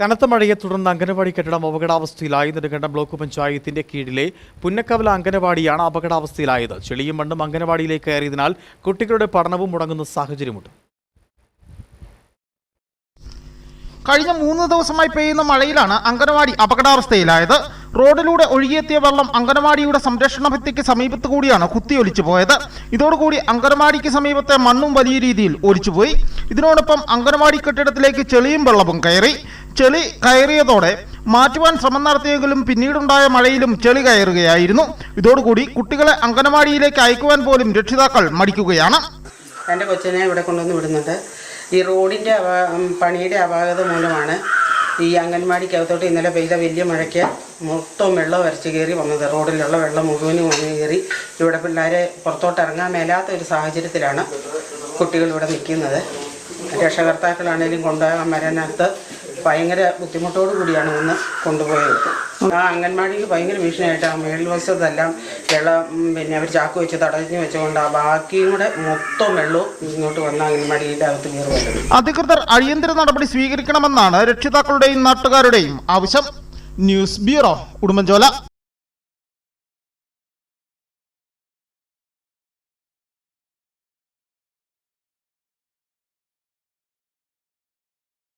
കനത്ത മഴയെ തുടർന്ന് അംഗനവാടി കെട്ടിടം അപകടാവസ്ഥയിലായി നെടുങ്കണ്ടം ബ്ലോക്ക് പഞ്ചായത്തിന്റെ കീഴിലെ പുന്നക്കവല അംഗനവാടിയാണ് അപകടാവസ്ഥയിലായത്. ചെളിയും മണ്ണും അംഗനവാടിയിലേക്ക് കയറിയതിനാൽ കുട്ടികളുടെ പഠനവും മുടങ്ങുന്ന സാഹചര്യമുണ്ട്. കഴിഞ്ഞ മൂന്ന് ദിവസമായി പെയ്യുന്ന മഴയിലാണ് അംഗനവാടി അപകടാവസ്ഥയിലായത്. റോഡിലൂടെ ഒഴുകിയെത്തിയ വെള്ളം അംഗനവാടിയുടെ സംരക്ഷണ ഭിത്തിക്ക് സമീപത്ത് കൂടിയാണ് കുത്തിയൊലിച്ചു പോയത്. ഇതോടുകൂടി അംഗനവാടിക്ക് സമീപത്തെ മണ്ണും വലിയ രീതിയിൽ ഒലിച്ചുപോയി ഇതിനോടൊപ്പം അംഗനവാടി കെട്ടിടത്തിലേക്ക് ചെളിയും വെള്ളവും കയറി. ചെളി കയറിയതോടെ മാറ്റുവാൻ ശ്രമം നടത്തിയെങ്കിലും പിന്നീടുണ്ടായ മഴയിലും ചെളി കയറുകയായിരുന്നു. ഇതോടുകൂടി കുട്ടികളെ അങ്കനവാടിയിലേക്ക് അയക്കുവാൻ പോലും രക്ഷിതാക്കൾ മടിക്കുകയാണ്. എന്റെ കൊച്ചിനെ ഇവിടെ കൊണ്ടുവന്ന് വിടുന്നുണ്ട്. ഈ റോഡിന്റെ പണിയുടെ അപാകത മൂലമാണ് ഈ അംഗൻവാടിക്കകത്തോട്ട് ഇന്നലെ പെയ്ത വലിയ മഴയ്ക്ക് മൊത്തം വെള്ളം വരച്ച് കയറി വന്നത്. റോഡിലുള്ള വെള്ളം മുഴുവനും വന്ന് കയറി. ഇവിടെ പിള്ളേരെ പുറത്തോട്ട് ഇറങ്ങാൻ മേലാത്ത ഒരു സാഹചര്യത്തിലാണ് കുട്ടികൾ ഇവിടെ നിൽക്കുന്നത്. രക്ഷകർത്താക്കളാണേലും കൊണ്ടുപോകാൻ വരാനകത്ത് ഭയങ്കര ബുദ്ധിമുട്ടോടു കൂടിയാണ് ഒന്ന് കൊണ്ടുപോയത്. ആ അംഗൻവാടിക്ക് ഭയങ്കര ഭീഷണിയായിട്ട്. ആ മേൽവശത്തെല്ലാം വെള്ളം പിന്നെ അവർ ചാക്ക് വെച്ച് തടഞ്ഞു വെച്ചുകൊണ്ട് ആ ബാക്കിയും കൂടെ മൊത്തം വെള്ളവും ഇങ്ങോട്ട് വന്ന അംഗൻവാടിയുടെ അകത്ത് കയറി അധികൃതർ അടിയന്തര നടപടി സ്വീകരിക്കണമെന്നാണ് രക്ഷിതാക്കളുടെയും നാട്ടുകാരുടെയും ആവശ്യം. News bureau Udumbanchola.